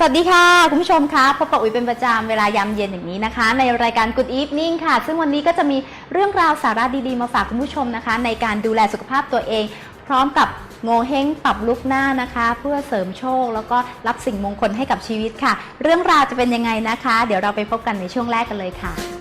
สวัสดีค่ะ คุณผู้ชมคะพบกับอุ๋ยเป็นประจำเวลายามเย็นอย่างนี้นะคะ ในรายการ Good Evening ค่ะ ซึ่งวันนี้ก็จะมีเรื่องราวสาระดีๆ มาฝากคุณผู้ชมนะคะ ในการดูแลสุขภาพตัวเอง พร้อมกับโงเฮงปรับลุกหน้านะคะ เพื่อเสริมโชค แล้วก็รับสิ่งมงคลให้กับชีวิตค่ะ เรื่องราวจะเป็นยังไงนะคะ เดี๋ยวเราไปพบกันในช่วงแรกกันเลยค่ะ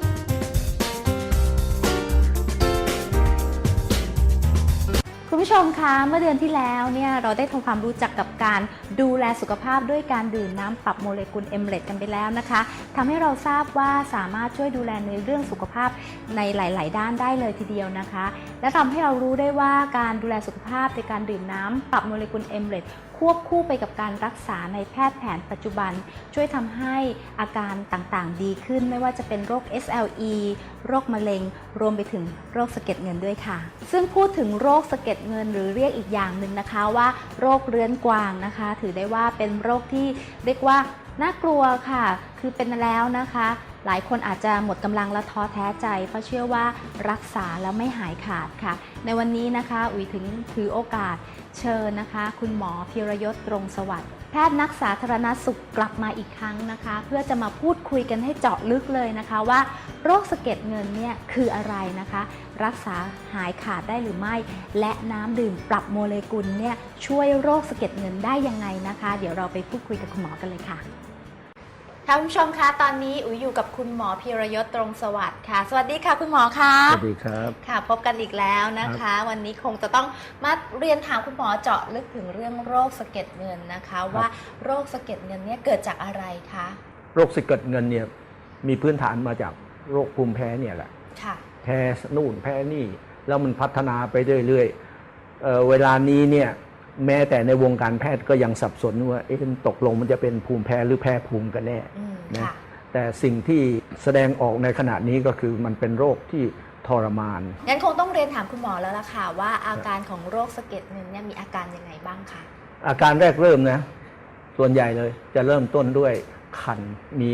ผู้ชมคะ เมื่อเดือนที่แล้วเนี่ยเราได้ทำความรู้จักกับการดูแลสุขภาพด้วยการดื่มน้ำปรับโมเลกุลเอมเลตกันไปแล้วนะคะทำให้เราทราบว่าสามารถช่วยดูแลในเรื่องสุขภาพในหลาย ๆ ด้านได้เลยทีเดียวนะคะ และทำให้เรารู้ได้ว่าการดูแลสุขภาพในการดื่มน้ำปรับโมเลกุลเอมเลต ควบคู่ไปกับการรักษาในแพทย์แผนปัจจุบัน ช่วยทำให้อาการต่างๆ ดีขึ้น ไม่ว่าจะเป็นโรค SLE โรคมะเร็ง รวมไปถึงโรคสะเก็ดเงินด้วยค่ะ ซึ่งพูดถึงโรคสะเก็ดเงินหรือเรียกอีกอย่างหนึ่งนะคะว่าโรคเรื้อนกวางนะคะ ถือได้ว่าเป็นโรคที่เรียกว่าน่ากลัวค่ะ คือเป็นแล้วนะคะ หลายคนอาจจะหมดกำลังและท้อแท้ใจ เพราะเชื่อว่ารักษาแล้วไม่หายขาดค่ะ ในวันนี้นะคะ อุ๋ยถึงถือโอกาส เชิญนะคะ คุณหมอพิรยศตรงสวัสดิ์แพทย์นักสาธารณสุขกลับมาอีกครั้งนะคะ เพื่อจะมาพูดคุยกันให้เจาะลึกเลยนะคะว่า โรคสะเก็ดเงินเนี่ยคืออะไรนะคะ รักษาหายขาดได้หรือไม่ และน้ำดื่มปรับโมเลกุลเนี่ยช่วยโรคสะเก็ดเงินได้ยังไงนะคะ เดี๋ยวเราไปพูดคุยกับคุณหมอกันเลยค่ะ ค่ะคุณผู้ชมคะตอนนี้อุ๋ยอยู่กับคุณหมอพีรยศตรงสวัสดิ์ค่ะ สวัสดีค่ะคุณหมอคะสวัสดีครับ ค่ะ พบกันอีกแล้วนะคะ วันนี้คงจะต้องมาเรียนถามคุณหมอเจาะลึกถึงเรื่องโรคสะเก็ดเงินนะคะ ว่าโรคสะเก็ดเงินเนี่ยเกิดจากอะไรคะโรคสะเก็ดเงินเนี่ยมีพื้นฐานมาจากโรคภูมิแพ้เนี่ยแหละค่ะแพ้นู่นแพ้นี่แล้วมันพัฒนาไปเรื่อยๆเอ่อเวลานี้เนี่ย แม้แต่ในวงการแพทย์ก็ยังสับสนว่าเอ๊ะมันตกลงมันจะเป็นภูมิแพ้หรือแพ้ภูมิกันแน่อืมนะค่ะแต่สิ่งที่แสดงออกในขณะนี้ก็คือมันเป็นโรคที่ทรมานงั้นคงต้องเรียนถามคุณหมอแล้วล่ะค่ะว่าอาการของโรคสะเก็ดเงินเนี่ยมีอาการยังไงบ้างคะอาการแรกเริ่มนะ ส่วนใหญ่เลยจะเริ่มต้นด้วยคันมี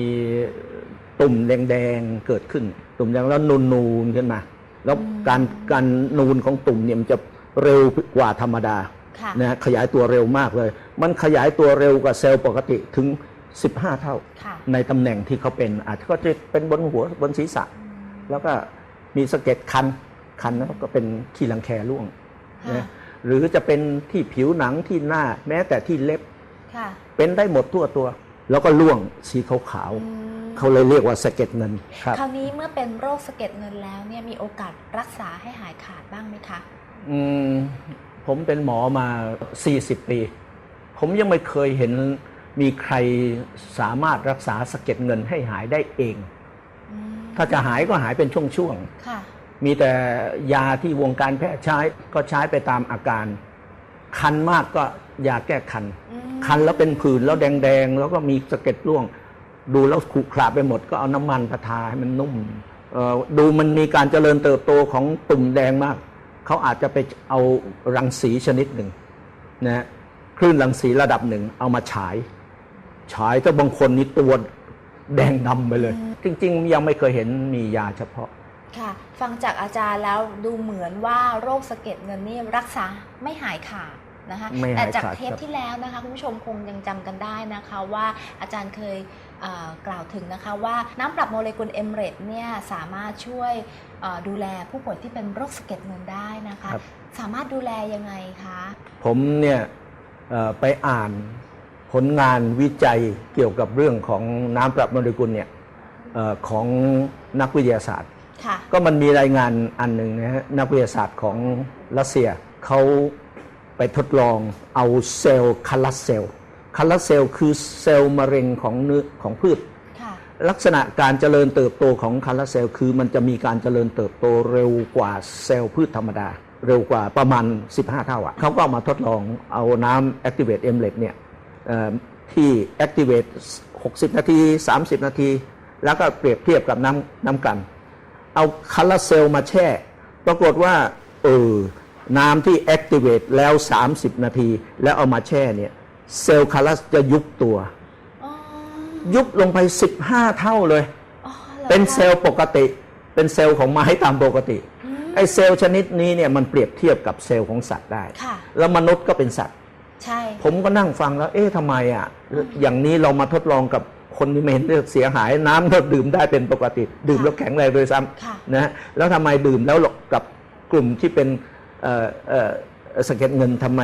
ตุ่มแดงๆเกิดขึ้น ตุ่มแดงแล้วนูนๆขึ้นมา แล้วการการนูนของตุ่มเนี่ยมันจะเร็วกว่าธรรมดาค่ะ นะฮะขยายตัวเร็วมากเลย มันขยายตัวเร็วกว่าเซลล์ปกติถึง 15 เท่าค่ะในตำแหน่งที่เขาเป็น อาจจะก็จะเป็นบนหัวบนศีรษะอืมแล้วก็มีสะเก็ดคันคันแล้วก็เป็นขี้รังแคร่วงค่ะนะหรือจะเป็นที่ผิวหนังที่หน้าแม้แต่ที่เล็บค่ะเป็นได้หมดทั่วตัว แล้วก็ร่วงสีขาวอืมๆเขาเลยเรียกว่าสะเก็ดเงินครับคราวนี้เมื่อเป็นโรคสะเก็ดเงินแล้วเนี่ยมีโอกาสรักษาให้หายขาดบ้างไหมคะ อืม ผมเป็นหมอมา 40 ปี ผมยังไม่เคยเห็นมีใครสามารถรักษาสะเก็ดเงินให้หายได้เองอืมถ้าจะหายก็หายเป็นช่วงค่ะๆมีแต่ยาที่วงการแพทย์ใช้ก็ใช้ไปตามอาการ คันมากก็ยาแก้คันอืมคันแล้วเป็นผื่นแล้วแดงๆ แล้วก็มีสะเก็ดร่วง ดูแล้วขรุขระไปหมดก็เอาน้ำมันประทาให้มันนุ่มเอ่อดูมันมีการเจริญเติบโตของตุ่มแดงมาก เขาอาจจะไปเอารังสีชนิดหนึ่งนะฮะคลื่นรังสีระดับหนึ่งเอามาฉาย ฉายแต่บางคนนี่ตัวแดงดำไปเลย จริง ๆ ยังไม่เคยเห็นมียาเฉพาะ ค่ะ ฟังจากอาจารย์แล้วดูเหมือนว่าโรคสะเก็ดเงินนี่รักษาไม่หายขาดนะคะไม่หายแต่จากขาดเทปครับที่แล้วนะคะคุณผู้ชมคงยังจำกันได้นะคะว่าอาจารย์เคยเอ่อ กล่าวถึงนะคะว่าน้ำปรับโมเลกุลเอมเรตเนี่ยสามารถช่วยเอ่อดูแลผู้ป่วยที่เป็นโรคสะเก็ดเงินได้นะคะครับสามารถดูแลยังไงคะ ผมเนี่ยเอ่อไปอ่านผลงานวิจัยเกี่ยวกับเรื่องของน้ำปรับโมเลกุลเนี่ยเอ่อของนักวิทยาศาสตร์ค่ะก็มันมีรายงานอันหนึ่งนะฮะนักวิทยาศาสตร์ของรัสเซียเขาไปทดลองเอาเซลล์คาลัสเซลล์ คาลัสเซลล์คือเซลล์มะเร็งของเนื้อของพืชค่ะลักษณะการเจริญเติบโตของคาราเซลล์คือมันจะมีการเจริญเติบโตเร็วกว่าเซลล์พืชธรรมดา เร็วกว่าประมาณ 15 เท่าอะเขาก็เอามาทดลองเอาน้ำ Activate m l e t เนี่ยเอ่อที่ Activate 60 นาที 30 นาที แล้วก็เปรียบเทียบกับน้ำน้ำกลัน เอาคาราเซลล์มาแช่ ปรากฏว่าเออน้ำที่ Activate แล้ว 30 นาที แล้วเอามาแช่เนี่ย เซลล์คาราจะยุบตัว อ๋อยุบลงไป 15 เท่าเลย อ๋อหรอเป็นคะเซลล์ปกติ เป็นเซลล์ของไม้ตามปกติ อืมไอเซลล์ชนิดนี้เนี่ยมันเปรียบเทียบกับเซลล์ของสัตว์ได้ ค่ะ แล้วมนุษย์ก็เป็นสัตว์ ใช่ ผมก็นั่งฟังแล้ว เอ๊ะทำไมอะ อย่างนี้เรามาทดลองกับคนที่ไม่เห็นจะเสียหายน้ำก็ดื่มได้เป็นปกติ ดื่มแล้วแข็งแรงโดยซ้ค่ะำนะแล้วทำไมดื่มแล้วกับกลุ่มที่เป็นเอ่อเอ่อสะเก็ดเงินทำไม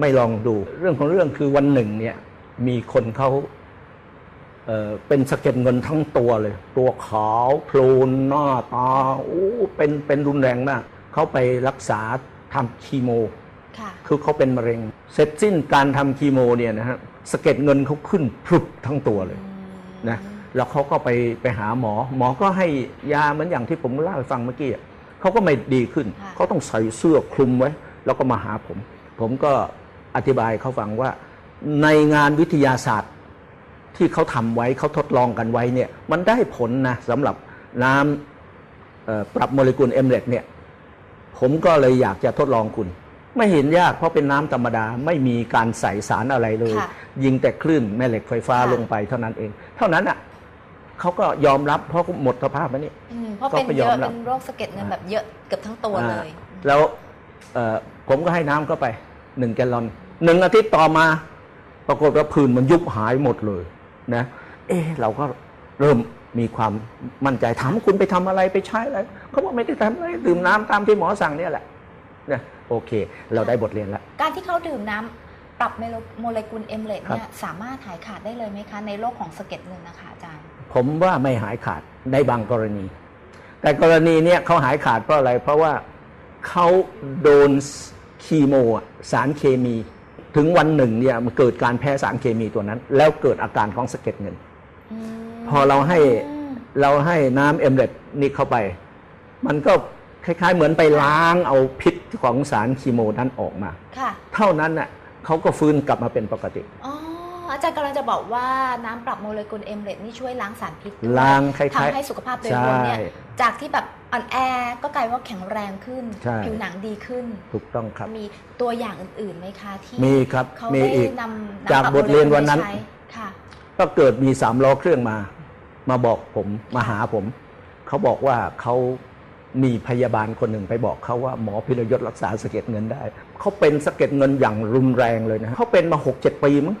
ไม่ลองดูเรื่องของเรื่องคือวันหนึ่งเนี่ยมีคนเขาเอ่อเป็นสะเก็ดเงินทั้งตัวเลย ตัวขาวโพลนหน้าตาโอ้เป็นเป็นรุนแรงมากเขาไปรักษาทำคีโมค่ะคือเขาเป็นมะเร็ง เสร็จสิ้นการทำคีโมเนี่ยนะฮะสะเก็ดเงินเขาขึ้นพรุบทั้งตัวเลยนะแล้วเขาก็ไปไปหาหมอ หมอก็ให้ยาเหมือนอย่างที่ผมเล่าให้ฟังเมื่อกี้อะเขาก็ไม่ดีขึ้นค่ะเขาต้องใส่เสื้อคลุมไว้ แล้วก็มาหาผม ผมก็ อธิบายเขาฟังว่าในงานวิทยาศาสตร์ที่เขาทำไว้เขาทดลองกันไว้เนี่ยมันได้ผลนะสำหรับน้ำเอ่อปรับโมเลกุลเอมเลตเนี่ยผมก็เลยอยากจะทดลองคุณ ไม่เห็นยากเพราะเป็นน้ำธรรมดาไม่มีการใส่สารอะไรเลยค่ะยิงแต่คลื่นแม่เหล็กไฟฟ้าค่ะลงไปเท่านั้นเอง เท่านั้นอะเขาก็ยอมรับเพราะหมดสภาพแล้วนี่อืมเพราะเป็นก็เยยออะมรับเป็นโรคสะเก็ดเงินแบบเยอะเกือบทั้งตัวเลยอ่าแล้วเอ่อผมก็ให้น้ำเข้าไปหนึ่งแกลลอน หนึ่งอาทิตย์ต่อมา ปรากฏว่าผื่นมันยุบหายหมดเลยนะ เอ๊ะเราก็เริ่มมีความมั่นใจถามคุณไปทำอะไรไปใช้อะไรเขาบอกไม่ได้ทำอะไรดื่มน้ำตามที่หมอสั่งเนี่ยแหละเนี่ยโอเค เราได้บทเรียนแล้ว การที่เขาดื่มน้ำปรับโมเลกุลเอมเลตครับเนี่ยสามารถหายขาดได้เลยไหมคะ ในโรคของสะเก็ดเงินนะคะอาจารย์ ผมว่าไม่หายขาดในบางกรณี แต่กรณีเนี้ยเขาหายขาดเพราะอะไร เพราะว่าเขาโดนคีโมอะสารเคมี ถึงวันหนึ่งเนี่ยมันเกิดการแพ้สารเคมีตัวนั้น แล้วเกิดอาการของสะเก็ดเงิน พอเราให้มเราให้น้ำเอมเล็ตนี่เข้าไป มันก็คล้ายๆ เหมือนไปล้างเอาพิษของสารคีโมนั้นออกมาค่ะเท่านั้นน่ะเขาก็ฟื้นกลับมาเป็นปกติอ๋ออาจารย์กำลังจะบอกว่าน้ำปรับโมเลกุลเอมเลตนี่ช่วยล้างสารพิษด้วยล้างคล้ายๆทำให้สุขภาพโดยรวมเนี่ยใช่จากที่แบบ อ่อนแอก็กลายว่าแข็งแรงขึ้น ใช่ ผิวหนังดีขึ้น ถูกต้องครับ มีตัวอย่างอื่นๆไหมคะที่มีครับเขามีได้อีกนำจากน้ำปบทเรียนวันนั้นไปใช้ค่ะ ก็เกิดมีสามล้อเครื่องมา มาบอกผมมาหาผม เขาบอกว่าเขามีพยาบาลคนหนึ่งไปบอกเขาว่าหมอพิรยศรักษาสะเก็ดเงินได้ เขาเป็นสะเก็ดเงินอย่างรุนแรงเลยนะเขาเป็นมาหกเจ็ดปีมั้ง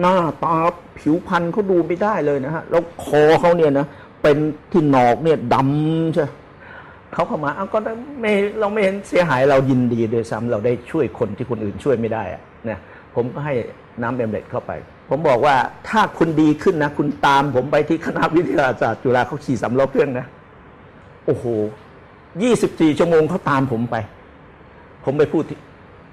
หน้าตาผิวพรรณเขาดูไม่ได้เลยนะฮะแล้วคอเขาเนี่ยนะ เป็นที่หนอกเนี่ยดำใช่เขาเข้ามาเอาก็ไม่เราไม่เห็นเสียหายเรายินดีโดยซ้ำเราได้ช่วยคนที่คนอื่นช่วยไม่ได้อะเนี่ยผมก็ให้น้ำเอมเล็ตเข้าไป ผมบอกว่าถ้าคุณดีขึ้นนะ คุณตามผมไปที่คณะวิทยาศาสตร์จุฬาเขาขี่สำล้อเครื่องนะ โอ้โหยี่สิบสี่ชั่วโมงเขาตามผมไป ผมไปพูด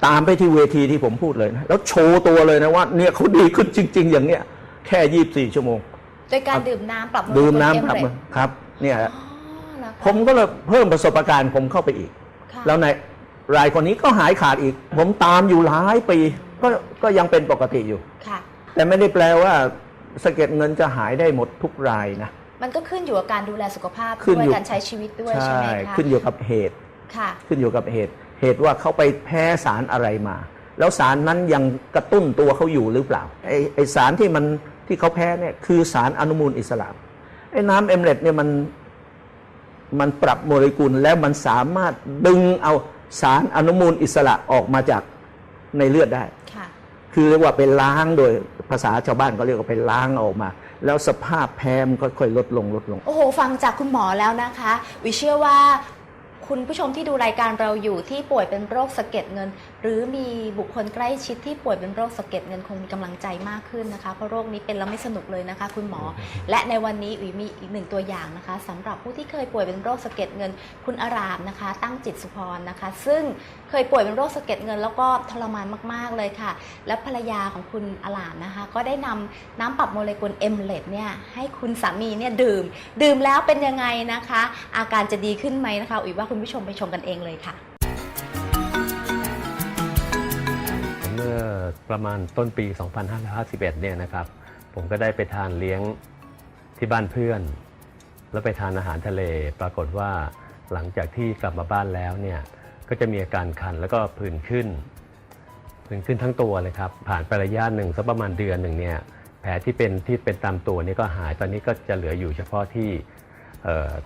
ตามไปที่เวทีที่ผมพูดเลยนะ แล้วโชว์ตัวเลยนะว่า เนี่ยเขาดีขึ้นจริง ๆ อย่างเนี้ย แค่ยี่บสี่ชั่วโมง โดยการดื่มน้ำปรับโลดื่มกุลน้ำเอครับเลตครับเนี่ยอ๋อเหรอคะผมก็เลยเพิ่มประสบการณ์ผมเข้าไปอีกค่ะแล้วในรายคนนี้ก็หายขาดอีก ผมตามอยู่หลายปีก็ก็ยังเป็นปกติอยู่ค่ะแต่ไม่ได้แปลว่าสะเก็ดเงินจะหายได้หมดทุกรายนะมันก็ขึ้นอยู่กับการดูแลสุขภาพขึ้นด้วยอยู่การใช้ชีวิตด้วยใช่ไหมคะขึ้นอยู่กับเหตุค่ะ ขึ้นอยู่กับเหตุ เหตุว่าเขาไปแพ้สารอะไรมา แล้วสารนั้นยังกระตุ้นตัวเขาอยู่หรือเปล่าไอไอสารที่มัน ที่เขาแพ้เนี่ยคือสารอนุมูลอิสระไอ้น้ำเอมเล็ตเนี่ยมันมันปรับโมเลกุลแล้วมันสามารถดึงเอาสารอนุมูลอิสระออกมาจากในเลือดได้ค่ะคือเรียกว่าไปล้างโดยภาษาชาวบ้านก็เรียกว่าไปล้างออกมา แล้วสภาพแพ้มันค่อยๆลดลงลดลง โอ้โห ฟังจากคุณหมอแล้วนะคะ วิเชื่อว่าคุณผู้ชมที่ดูรายการเราอยู่ที่ป่วยเป็นโรคสะเก็ดเงิน หรือมีบุคคลใกล้ชิดที่ป่วยเป็นโรคสะเก็ดเงินคงมีกำลังใจมากขึ้นนะคะ เพราะโรคนี้เป็นแล้วไม่สนุกเลยนะคะ คุณหมอ และในวันนี้อุ๋ยมีอีกหนึ่งตัวอย่างนะคะสำหรับผู้ที่เคยป่วยเป็นโรคสะเก็ดเงิน คุณอารามนะคะ ตั้งจิตสุพรนะคะ ซึ่งเคยป่วยเป็นโรคสะเก็ดเงิน แล้วก็ทรมานมาก ๆเลยค่ะ และภรรยาของคุณอารามนะคะ ก็ได้นำน้ำปรับโมเลกุลเอมเลตเนี่ยให้คุณสามีเนี่ยดื่ม ดื่มแล้วเป็นยังไงนะคะ อาการจะดีขึ้นไหมนะคะอุ๋ยว่าคุณผู้ชมไปชมกันเองเลยค่ะ มื่อประมาณต้นปี 2551 เนี่ยนะครับ ผมก็ได้ไปทานเลี้ยงที่บ้านเพื่อน แล้วไปทานอาหารทะเล ปรากฏว่าหลังจากที่กลับมาบ้านแล้วเนี่ยก็จะมีอาการคันแล้วก็ผื่นขึ้นผื่นขึ้นทั้งตัวเลยครับ ผ่านไประยะหนึ่งสักประมาณเดือนหนึ่งเนี่ยแผลที่เป็นที่เป็นตามตัวนี่ก็หายตอนนี้ก็จะเหลืออยู่เฉพาะที่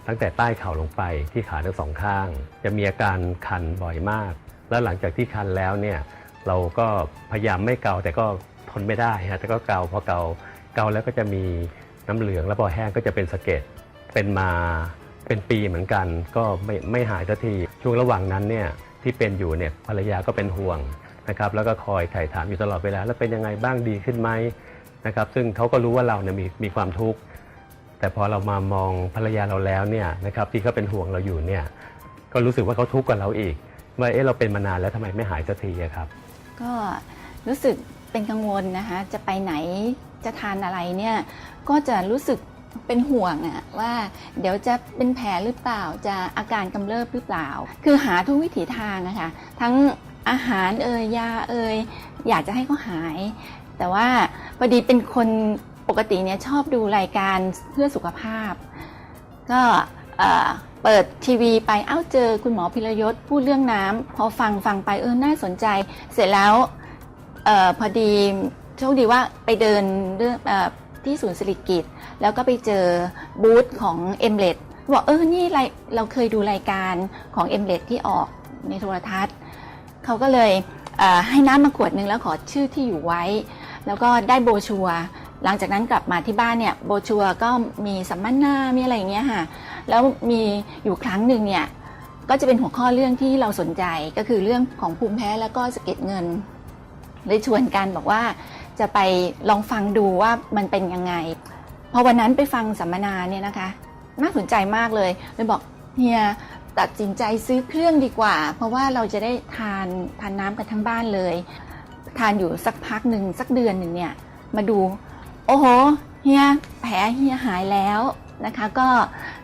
ตั้งแต่ใต้เข่าลงไปที่ขาทั้งสองข้าง จะมีอาการคันบ่อยมาก แล้วหลังจากที่คันแล้วเนี่ย เราก็พยายามไม่เกาแต่ก็ทนไม่ได้ฮะแต่ก็เกาพอเกาเกาแล้วก็จะมีน้ำเหลืองแล้วพอแห้งก็จะเป็นสะเก็ดเป็นมาเป็นปีเหมือนกัน ก็ไม่ไม่หายสักทีช่วงระหว่างนั้นเนี่ยที่เป็นอยู่เนี่ยภรรยาก็เป็นห่วงนะครับแล้วก็คอยไถ่ถามอยู่ตลอดเวลาแล้วเป็นยังไงบ้างดีขึ้นไหมนะครับซึ่งเขาก็รู้ว่าเราเนี่ยมีมีความทุกข์แต่พอเรามามองภรรยาเราแล้วเนี่ยนะครับที่เขาเป็นห่วงเราอยู่เนี่ยก็รู้สึกว่าเขาทุกข์กับเราอีกว่าเอ๊ะเราเป็นมานานแล้วทำไมไม่หายสักทีครับ ก็รู้สึกเป็นกังวลนะคะ จะไปไหนจะทานอะไรเนี่ยก็จะรู้สึกเป็นห่วงอะว่าเดี๋ยวจะเป็นแผลหรือเปล่าจะอาการกำเริบหรือเปล่า คือหาทุกวิถีทางอะคะทั้งอาหารเอ่ยยาเอ่ยอยากจะให้เขาหาย แต่ว่าพอดีเป็นคนปกติเนี่ยชอบดูรายการเพื่อสุขภาพ ก็ เปิดทีวีไปเอ้าเจอคุณหมอพิรยศพูดเรื่องน้ำพอฟังฟังไปเออน่าสนใจ เสร็จแล้วออพอดีโชคดีว่าไปเดินเรื่องที่ศูนย์สิริกิตแล้วก็ไปเจอบูธของเอ็มเลดบอกเออนี่เราเคยดูรายการของเอ็มเลดที่ออกในโทรทัศน์เขาก็เลยเให้น้ำมาขวดนึงแล้วขอชื่อที่อยู่ไว้ แล้วก็ได้โบชัวหลังจากนั้นกลับมาที่บ้านเนี่ยโบชัวก็มีสัมมนา มีอะไรอย่างเงี้ยค่ะ แล้วมีอยู่ครั้งหนึ่งเนี่ยก็จะเป็นหัวข้อเรื่องที่เราสนใจก็คือเรื่องของภูมิแพ้แล้วก็สะเก็ดเงินเลยชวนกันบอกว่าจะไปลองฟังดูว่ามันเป็นยังไงพอวันนั้นไปฟังสัมมนาเนี่ยนะคะ น่าสนใจมากเลยเลยบอกเฮียตัดสินใจซื้อเครื่องดีกว่า เพราะว่าเราจะได้ทานทานน้ำกันทั้งบ้านเลย ทานอยู่สักพักหนึ่งสักเดือนหนึ่งเนี่ยมาดู โอ้โหเฮียแผลเฮียหายแล้ว นะคะ ก็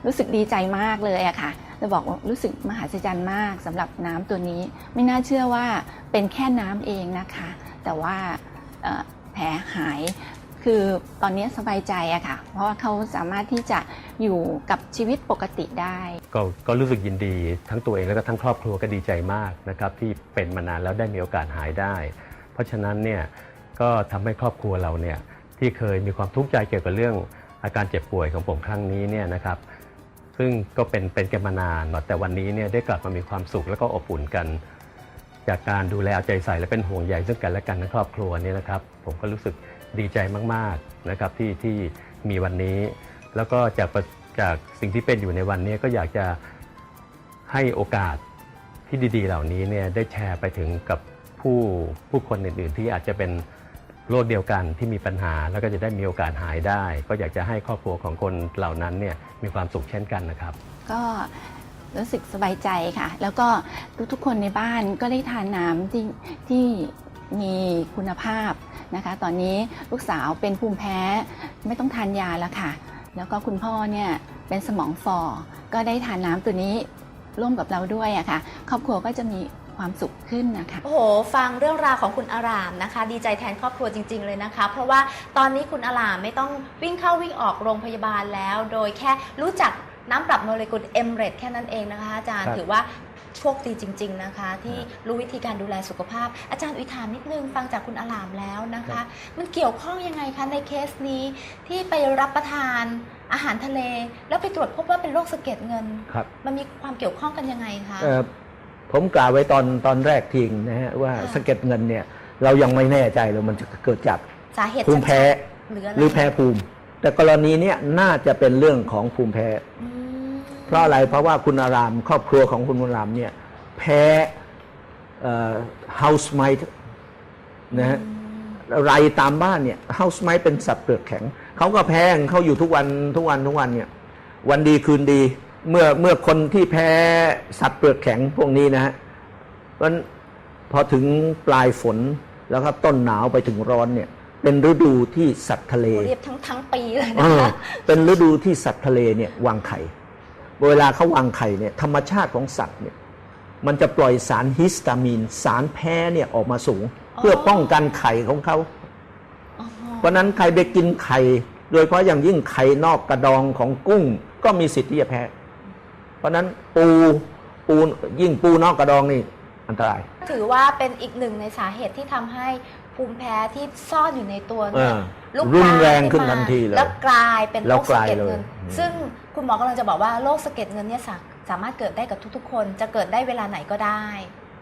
รู้สึกดีใจมากเลยอะค่ะจะบอกว่ารู้สึกมหัศจรรย์มากสำหรับน้ำตัวนี้ ไม่น่าเชื่อว่าเป็นแค่น้ำเองนะคะ แต่ว่าแผลหายคือตอนนี้สบายใจอะค่ะ เพราะว่าเขาสามารถที่จะอยู่กับชีวิตปกติได้ ก็ก็รู้สึกยินดีทั้งตัวเองแล้วก็ทั้งครอบครัวก็ดีใจมากนะครับที่เป็นมานานแล้วได้มีโอกาสหายได้ เพราะฉะนั้นเนี่ยก็ทำให้ครอบครัวเราเนี่ยที่เคยมีความทุกข์ใจเกี่ยวกับเรื่อง อาการเจ็บป่วยของผมครั้งนี้เนี่ยนะครับ ซึ่งก็เป็นเป็นกันมานานแต่วันนี้เนี่ยได้กลับมามีความสุขแล้วก็อบอุ่นกัน จากการดูแลเอาใจใส่และเป็นห่วงใยซึ่งกันและกันในครอบครัวเนี่ยนะครับ ผมก็รู้สึกดีใจมากๆนะครับที่ที่มีวันนี้ แล้วก็จากจากสิ่งที่เป็นอยู่ในวันนี้ก็อยากจะให้โอกาสที่ดี ๆ เหล่านี้เนี่ยได้แชร์ไปถึงกับผู้ผู้คนอื่นๆที่อาจจะเป็น โรคเดียวกันที่มีปัญหาแล้วก็จะได้มีโอกาสหายได้ ก็อยากจะให้ครอบครัวของคนเหล่านั้นเนี่ยมีความสุขเช่นกันนะครับ ก็รู้สึกสบายใจค่ะ แล้วก็ทุกๆคนในบ้านก็ได้ทานน้ำที่ที่มีคุณภาพนะคะ ตอนนี้ลูกสาวเป็นภูมิแพ้ไม่ต้องทานยาแล้วค่ะ แล้วก็คุณพ่อเนี่ยเป็นสมองฝ่อก็ได้ทานน้ำตัวนี้ร่วมกับเราด้วยอะค่ะ ครอบครัวก็จะมี ความสุขขึ้นนะคะ โอ้โห ฟังเรื่องราวของคุณอารามนะคะ ดีใจแทนครอบครัวจริง ๆ เลยนะคะ เพราะว่าตอนนี้คุณอารามไม่ต้องวิ่งเข้าวิ่งออกโรงพยาบาลแล้ว โดยแค่รู้จักน้ำปรับโมเลกุลเอมเรดแค่นั้นเองนะคะ อาจารย์ครับ ถือว่าโชคดีจริง ๆ นะคะ ที่รู้วิธีการดูแลสุขภาพ อาจารย์อุยถามนิดนึงฟังจากคุณอารามแล้วนะคะ มันเกี่ยวข้องยังไงคะในเคสนี้ที่ไปรับประทานอาหารทะเล แล้วไปตรวจพบว่าเป็นโรคสะเก็ดเงิน ครับมันมีความเกี่ยวข้องกันยังไงคะ เอ่อ ผมกล่าวไว้ตอนตอนแรกทิ้งนะฮะว่าค่ะสะเก็ดเงินเนี่ย เรายังไม่แน่ใจเลยมันจะเกิดจากสาเหตุภูมิแพ้ชัดๆหรืออะไรหรือแพ้ภูมิ แต่กรณีเนี้ยน่าจะเป็นเรื่องของภูมิแพ้อืมเพราะอะไรเพราะว่าคุณอาราม ครอบครัวของคุณอารามเนี่ยแพ้เฮาส์ไมท์นะฮะไรตามบ้านเนี่ยเฮาส์ไมท์เป็นสัตว์เปลือกแข็ง เขาก็แพ้ของเขาอยู่ทุกวันทุกวันทุกวันเนี่ย วันดีคืนดี เมื่อเมื่อคนที่แพ้สัตว์เปลือกแข็งพวกนี้นะฮะเพราะฉะนั้นพอถึงปลายฝนแล้วก็ต้นหนาวไปถึงร้อนเนี่ย เป็นฤดูที่สัตว์ทะเลโอ้เรียบทั้งทั้งปีเลยเอนะอคะเป็นฤดูที่สัตว์ทะเลเนี่ยวางไข่ เวลาเขาวางไข่เนี่ยธรรมชาติของสัตว์เนี่ยมันจะปล่อยสารฮิสตามีน สารแพ้เนี่ยออกมาสูง เพื่อป้องกันไข่ของเขาอ๋อเพราะฉะนั้นใครไปกินไข่ โดยเฉพาะอย่างยิ่งไข่นอกกระดองของกุ้ง ก็มีสิทธิ์ที่จะแพ้ เพราะฉะนั้นปูปูยิ่งปูนอกกระดองนี่อันตราย ถือว่าเป็นอีกหนึ่งในสาเหตุที่ทำให้ภูมิแพ้ที่ซ่อนอยู่ในตัวเนี่ยเออลุกรุนแรงลามขึ้นมาทันทีเลยแล้วกลายเป็นโรแล้วคกสะลายเก็ดเลยเงิน อืม ซึ่งคุณหมอกำลังจะบอกว่าโรคสะเก็ดเงินเนี่ยสาสามารถเกิดได้กับทุกๆ คนจะเกิดได้เวลาไหนก็ได้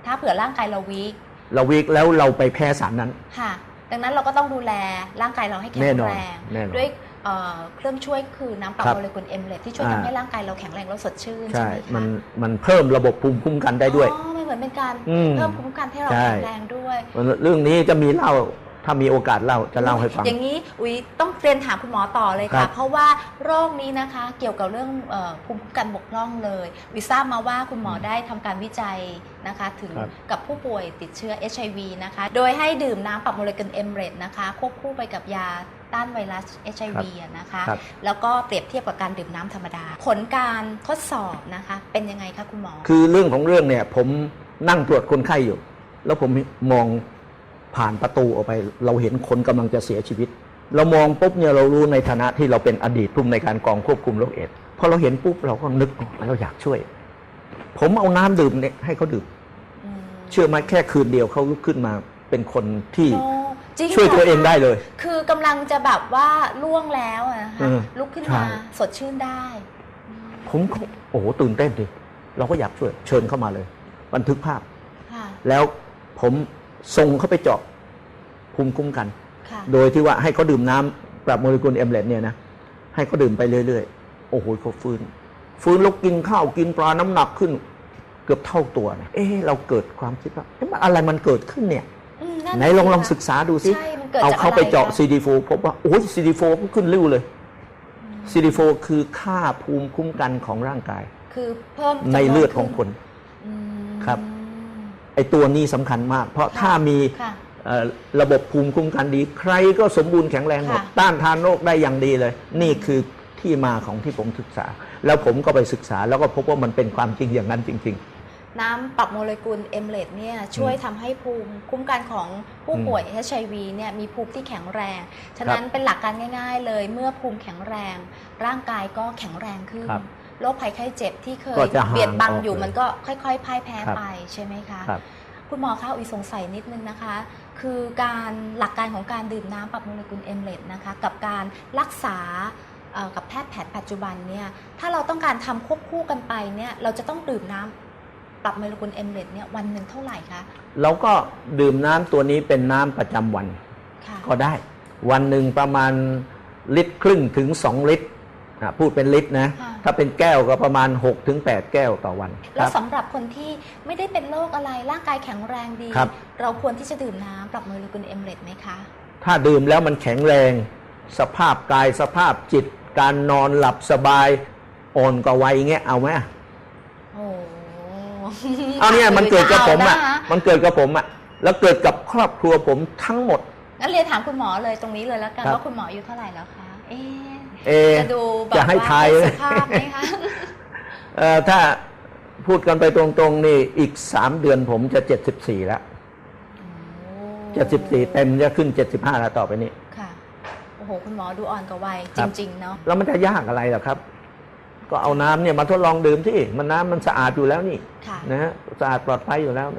ถ้าเผื่อร่างกายเราวีคเราวิกแล้วเราไปแพ้สารนั้น ค่ะ ดังนั้นเราก็ต้องดูแลร่างกายเราให้แข็แน่งนอนแรง แน่นอน ด้วย เอ่อเครื่องช่วยคือน้ำปรับครับ โมเลกุลเอมเลตที่ช่วยอ่าทำให้ร่างกายเราแข็งแรงแล้วสดชื่นใช่ใช่ไหมคะมันมันเพิ่มระบบภูมิคุ้มกันได้ด้วย อ๋อมันเหมือนเป็นการอืม เพิ่มภูมิคุ้มกันให้เราใช่แข็งแรงด้วย เรื่องนี้จะมีเล่าถ้ามีโอกาสเล่าจะเล่าให้ฟัง อย่างนี้อุ๋ยต้องเรียนถามคุณหมอต่อเลยครัค่ะ บ เพราะว่าโรคนี้นะคะเกี่ยวกับเรื่องเอ่อภูมิคุ้มกันบกพร่องเลยวิทราบมาว่าคุณหมอได้ทำการวิจัยนะคะ ถึงครับกับผู้ป่วยติดเชื้อ HIV นะคะ โดยให้ดื่มน้ำปรับโมเลกุลเอมเรตนะคะ ควบคู่ไปกับยา ต้านไวรัส HIV อะนะคะครับแล้วก็เปรียบเทียบกับการดื่มน้ำธรรมดา ผลการทดสอบนะคะ เป็นยังไงคะคุณหมอ คือเรื่องของเรื่องเนี่ยผมนั่งตรวจคนไข้อยู่ แล้วผมมองผ่านประตูออกไป เราเห็นคนกำลังจะเสียชีวิต เรามองปุ๊บเนี่ยเรารู้ในฐานะที่เราเป็นอดีตผู้อำนวยการกองควบคุมโรคเอดส์พอเราเห็นปุ๊บเราก็นึกเราอยากช่วย ผมเอาน้ำดื่มเนี่ยให้เขาดื่มอืมเชื่อไหมแค่คืนเดียวเขาลุกขึ้นมาเป็นคนที่โอ้ จริงช่วยหรตัวเองคะได้เลย คือกำลังจะแบบว่าล่วงแล้วอะนะคะเออลุกขึ้นใช่มาสดชื่นได้ ผมก็โอ้โหตื่นเต้นดิเราก็อยากช่วยเชิญเข้ามาเลย บันทึกภาพ ค่ะ แล้วผมส่งเขาไปเจาะภูมิคุ้มกัน ค่ะ โดยที่ว่าให้เขาดื่มน้ำปรับโมเลกุลเอมเลตเนี่ยนะให้เขาดื่มไปเรื่อยๆ โอ้โหเขาฟื้น ฟื้นแล้วกินข้าวกินปลาน้ำหนักขึ้น เกือบเท่าตัวนะเอ๊ะเราเกิดความคิดว่าเอ๊ะมันอะไรมันเกิดขึ้นเนี่ย อืมไหนสิลองลองคะศึกษาดูสิใช่มันเกิดเอาจากเขาไปเจาะอะไรคะ CD4 พบว่าโอ้ย CD4 ก็ขึ้นริ้วเลย CD4 คือค่าภูมิคุ้มกันของร่างกาย คือเพิ่มในจำวเลือดของคน อืม ครับ ไอ้ตัวนี้สำคัญมาก เพราะค่ะ ถ้ามีค่ะ เอ่อระบบภูมิคุ้มกันดี ใครก็สมบูรณ์แข็งแรงหมด ค่ะ ต้านทานโรคได้อย่างดีเลย นี่คือที่มาของที่ผมศึกษา แล้วผมก็ไปศึกษาแล้วก็พบว่ามันเป็นความจริงอย่างนั้นจริง น้ำปรับโมเลกุลเอมเลตเนี่ยช่วยทำให้ภูมิคุ้มกันของผู้ป่วย HIV เนี่ยมีภูมิที่แข็งแรง ฉะนั้นเป็นหลักการง่าย ๆ เลยเมื่อภูมิแข็งแรง ร่างกายก็แข็งแรงขึ้นครับโรคภัยไข้เจ็บที่เคยก็จะห่างเบียดบังออกอยู่เลยมันก็ค่อยๆพ่ายแพ้ครับไปใช่ไหมคะๆครับคุณหมอคะอุ๋ยสงสัยนิดนึงนะคะ คือการหลักการของการดื่มน้ำปรับโมเลกุลเอมเลตนะคะกับการรักษาเอ่อกับแพทย์แผนปัจจุบันเนี่ยถ้าเราต้องการทำควบคู่กันไปเนี่ยเราจะต้องดื่มน้ำ ปรับโมเลกุลเอมเลตเนี่ยวันหนึ่งเท่าไหร่คะ เราก็ดื่มน้ำตัวนี้เป็นน้ำประจำวันค่ะ ก็ได้ วันหนึ่งประมาณลิตรครึ่งถึง 2 ลิตรอะพูดเป็นลิตรนะ ค่ะ ถ้าเป็นแก้วก็ประมาณ 6-8ถึง8แก้วต่อวันคแล้วรับสำหรับคนที่ไม่ได้เป็นโรคอะไรร่างกายแข็งแรงดี ครับ เราควรที่จะดื่มน้ำปรับโมเลกุลเอมเลตไหมคะ ถ้าดื่มแล้วมันแข็งแรง สภาพกายสภาพจิต การนอนหลับสบายอ่อนกว่าวัยเงี้ยเอาไหมโอ้ เอาเนี่ยมันเกิดกับผมอะเานะคะมันเกิดกับผมอะแล้วเกิดกับครอบครัวผมทั้งหมดงั้นเรียนถามคุณหมอเลยตรงนี้เลยแล้วกันครับว่าคุณหมออายุเท่าไหร่แล้วคะเอ๊ะเอะจะดูแบบจะให้ว่าทายเป็นสุภาพไหมคะเอ่อถ้าพูดกันไปตรงๆนี่อีก3เดือนผมจะ74แล้ว74เต็มจะขึ้น75แล้วต่อไปนี้ค่ะโอ้โหคุณหมอดูอ่อนกว่าวัยคจรับริง ๆ เนาะแล้วมันจะยากอะไรล่ะครับ ก็เอาน้ำเนี่ยมาทดลองดื่มที่มันน้ำมันสะอาดอยู่แล้วนี่ค่ะนะฮะสะอาดปลอดภัยอยู่แล้ว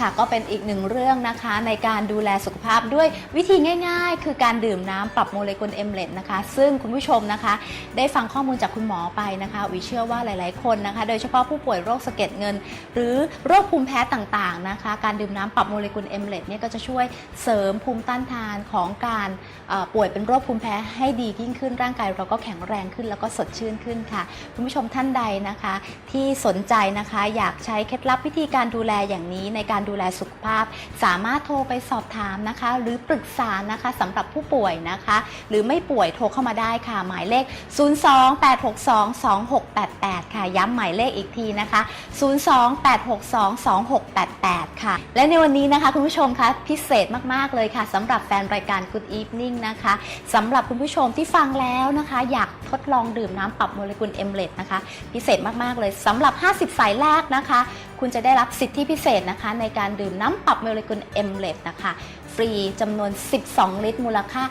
ค่ะก็เป็นอีกหนึ่งเรื่องนะคะในการดูแลสุขภาพด้วยวิธีง่าย ๆ คือการดื่มน้ำปรับโมเลกุลเอมเลตนะคะ ซึ่งคุณผู้ชมนะคะ ได้ฟังข้อมูลจากคุณหมอไปนะคะวิเชื่อว่าหลายๆคนนะคะ โดยเฉพาะผู้ป่วยโรคสะเก็ดเงิน หรือโรคภูมิแพ้ต่างๆนะคะ การดื่มน้ำปรับโมเลกุลเอมเลตเนี่ยก็จะช่วยเสริมภูมิต้านทานของการเอ่อป่วยเป็นโรคภูมิแพ้ให้ดียิ่งขึ้นร่างกายเราก็แข็งแรงขึ้นแล้วก็สดชื่นขึ้นค่ะ คุณผู้ชมท่านใดนะคะ ที่สนใจนะคะอยากใช้เคล็ดลับวิธีการดูแลอย่างนี้ในการดูแลสุขภาพ สามารถโทรไปสอบถามนะคะ หรือปรึกษานะคะสำหรับผู้ป่วยนะคะ หรือไม่ป่วยโทรเข้ามาได้ค่ะ หมายเลข 028622688 ค่ะ ย้ำหมายเลขอีกทีนะคะ 028622688 ค่ะ และในวันนี้นะคะคุณผู้ชมคะพิเศษมาก ๆ เลยค่ะสำหรับแฟนรายการ Good Evening นะคะสำหรับคุณผู้ชมที่ฟังแล้วนะคะ อยากทดลองดื่มน้ำปรับโมเลกุลเอมเลตนะคะ พิเศษมาก ๆ เลยสำหรับ 50 สายแรกนะคะนะคะ คุณจะได้รับสิทธิพิเศษนะคะ ในการดื่มน้ำปรับโมเลกุลเอมเลตนะคะ ฟรีจำนวน 12 ลิตร มูลค่า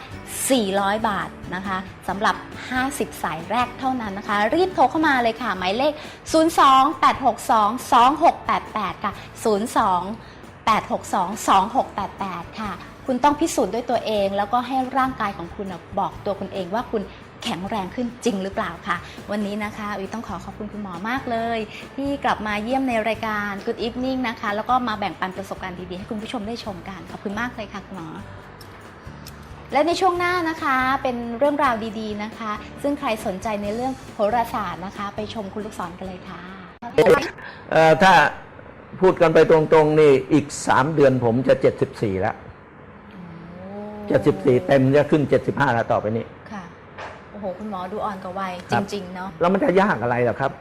400 บาทนะคะสำหรับ 50 สายแรกเท่านั้นนะคะ รีบโทรเข้ามาเลยค่ะ หมายเลข 028622688 ค่ะ 02-862-2688 ค่ะ คุณต้องพิสูจน์ด้วยตัวเอง แล้วก็ให้ร่างกายของคุณนะบอกตัวคุณเองว่าคุณ แข็งแรงขึ้นจริงหรือเปล่าค่ะวันนี้นะคะอุ๋ยต้องขอขอบคุณคุณหมอมากเลย ที่กลับมาเยี่ยมในรายการ Good Evening นะคะ แล้วก็มาแบ่งปันประสบการณ์ดีๆให้คุณผู้ชมได้ชมกันขอบคุณมากเลยค่ะคุณหมอและในช่วงหน้านะคะเป็นเรื่องราวดีๆนะคะ ซึ่งใครสนใจในเรื่องโหราศาสตร์นะคะ ไปชมคุณลูกศรกันเลยค่ะเอ่อถ้าพูดกันไปตรงๆนี่อีก3เดือนผมจะ74แล้ว74เต็มจะขึ้น75แล้วต่อไปนี้ค่ะ โอ้โหคุณหมอดูอ่อนกว่าวัยครัจบริง ๆ เนาะ แล้วมันจะยากอะไรล่ะครับ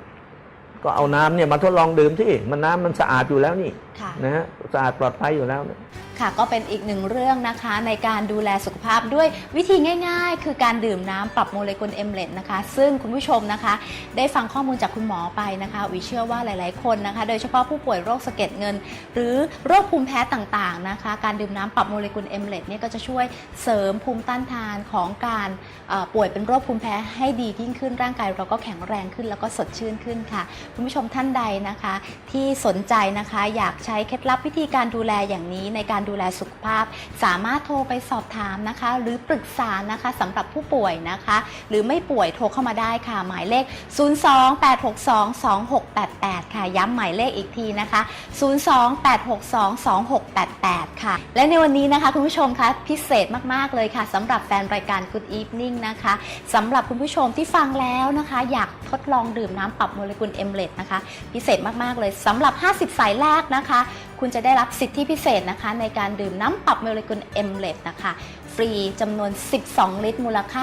ก็เอาน้ำเนี่ยมาทดลองดื่มที่มันน้ำมันสะอาดอยู่แล้วนี่ค่ะ นะฮะสะอาดปลอดภัยอยู่แล้วเนี่ยค่ะก็เป็นอีกหนึ่งเรื่องนะคะในการดูแลสุขภาพด้วยวิธีง่าย ๆ คือการดื่มน้ำปรับโมเลกุลเอมเลตนะคะ ซึ่งคุณผู้ชมนะคะ ได้ฟังข้อมูลจากคุณหมอไปนะคะวิเชื่อว่าหลายๆคนนะคะ โดยเฉพาะผู้ป่วยโรคสะเก็ดเงิน หรือโรคภูมิแพ้ต่างๆนะคะ การดื่มน้ำปรับโมเลกุลเอมเลตเนี่ยก็จะช่วยเสริมภูมิต้านทานของการเอ่อป่วยเป็นโรคภูมิแพ้ให้ดียิ่งขึ้นร่างกายเราก็แข็งแรงขึ้นแล้วก็สดชื่นขึ้นค่ะคุณผู้ชมท่านใดนะคะ ที่สนใจนะคะอยากใช้เคล็ดลับวิธีการดูแลอย่างนี้ในการดูแลสุขภาพ สามารถโทรไปสอบถามนะคะ หรือปรึกษานะคะสำหรับผู้ป่วยนะคะ หรือไม่ป่วยโทรเข้ามาได้ค่ะ หมายเลข 028622688 ค่ะ ย้ำหมายเลขอีกทีนะคะ 028622688 ค่ะ และในวันนี้นะคะคุณผู้ชมคะพิเศษมาก ๆ เลยค่ะสำหรับแฟนรายการ Good Evening นะคะสำหรับคุณผู้ชมที่ฟังแล้วนะคะ อยากทดลองดื่มน้ำปรับโมเลกุลเอมเลตนะคะ พิเศษมาก ๆ เลยสำหรับ 50 สายแรกนะคะ คุณจะได้รับสิทธิพิเศษนะคะ ในการดื่มน้ำปรับโมเลกุลเอมเลตนะคะ ฟรีจำนวน 12 ลิตร มูลค่า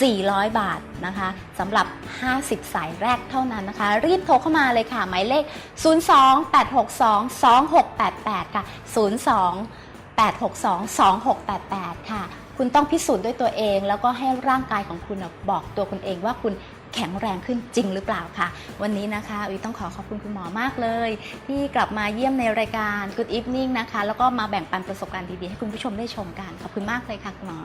400 บาทนะคะสำหรับ 50 สายแรกเท่านั้นนะคะ รีบโทรเข้ามาเลยค่ะ หมายเลข 028622688 ค่ะ 02-862-2688 ค่ะ คุณต้องพิสูจน์ด้วยตัวเอง แล้วก็ให้ร่างกายของคุณบอกตัวคุณเองว่าคุณ แข็งแรงขึ้นจริงหรือเปล่าค่ะ วันนี้นะคะอุ๋ยต้องขอขอบคุณคุณหมอมากเลย ที่กลับมาเยี่ยมในรายการ Good Evening นะคะ แล้วก็มาแบ่งปันประสบการณ์ดีๆ ให้คุณผู้ชมได้ชมกัน ขอบคุณมากเลยค่ะคุณหมอ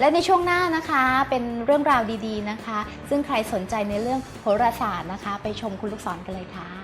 และในช่วงหน้านะคะเป็นเรื่องราวดีๆนะคะ ซึ่งใครสนใจในเรื่องโหราศาสตร์นะคะ ไปชมคุณลูกศรกันเลยค่ะ